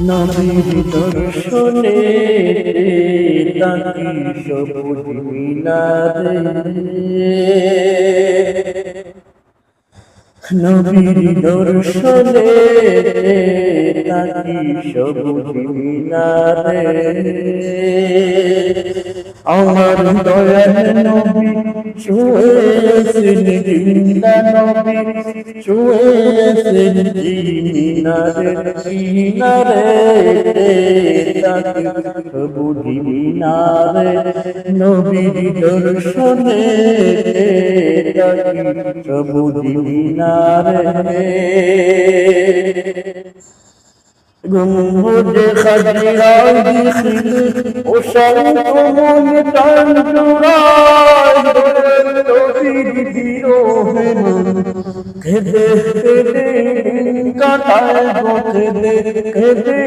নবীর দর্শনে তাকি সবুজ মিনারে নবীর দর্শনে তাকি সবুজ মিনারে আমার নবী জিন্দা নবী মিনারে তাকি সবুজ মিনারে নবীর দর্শনে তাকি সবুজ মিনারে গুমুদে খাজিরাই দিখিলে ও শান্ত মন টান জোড়ায় নবীর বিরোহে মন কেঁদে কেঁদে কাটায় গো কেঁদে কেঁদে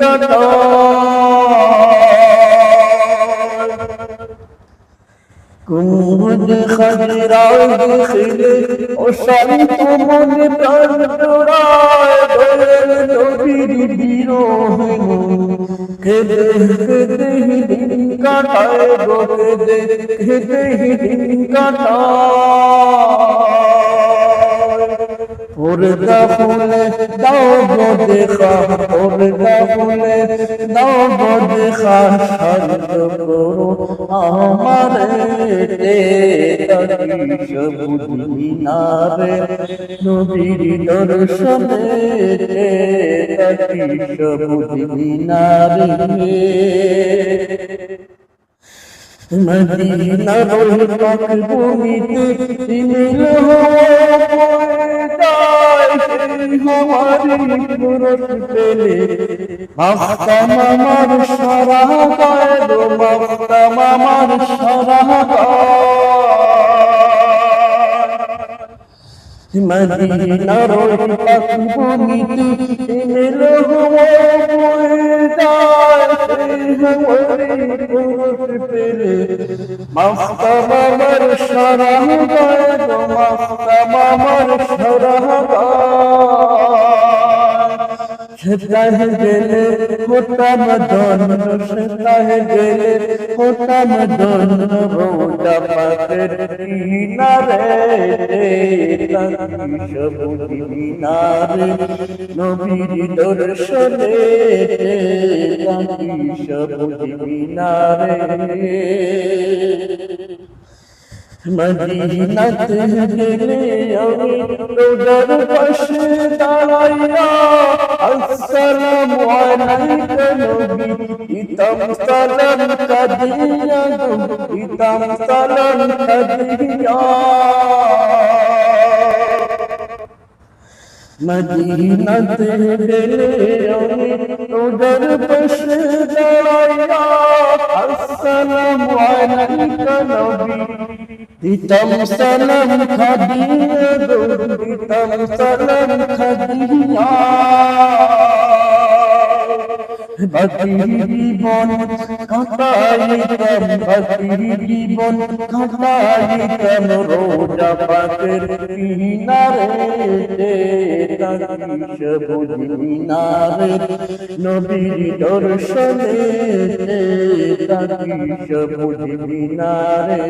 কাটায় কুমুদ খজরাই দিখিলে ও শান্ত মন প্রাণ জোড়ায় দোয়েল নবীর বিরোহে। কেদে কেদে দিন কাটায় গো কেদে কেদে দিন পর্দা খুলে দাও গো দেখা পর্দা খুলে দাও গো দেখা আমারে মিনারে নবীর দর্শনে সবুজ মিনারে মদিনার পাক ভূমিতে নীল হওয়ারি পুরুষ পেলে মাস্তাম আমার সারা গায় গো মাস্তাম আমার সারা মদিনার গায় গো মাস্তাম আমার সারা সেটাই গেলে হতাম দন সেটাই গেলে হতাম দন রোজা পাকের কিনারে সবুজ মিনারে, নবীর দর্শনে সবুজ মিনারে। মদিনাতে গেলে আমি রোজার পাশে দাঁড়াইয়া আসসালামু আলাইকা নবী ইতাম সালাম কাদিয়া ইতাম সালাম কাদিয়া মদিনাতে গেলে আমি রোজার পাশে দাঁড়াইয়া আসসালামু আলাইকা নবী দিতাম সালাম খাদিয়া গো দিতাম সালাম বাকি জীবন কাটাইতাম বাকি জীবন কাটাইতাম রোজা পাকের কিনারে সবুজ মিনারে নবীর দর্শনে সবুজ মিনারে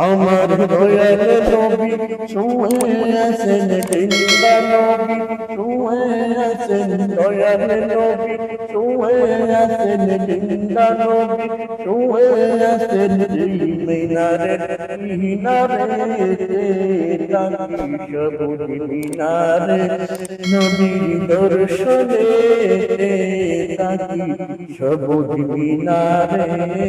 আমার দয়াল নবী শুয়ে আছেন জিন্দা নবী শুয়ে আছেন দয়াল নবী শুয়ে আছেন নবী শুয়ে আছেন মিনারে মিনারে সবুজ মিনারে নবীর দর্শনে তাকি সবুজ মিনারে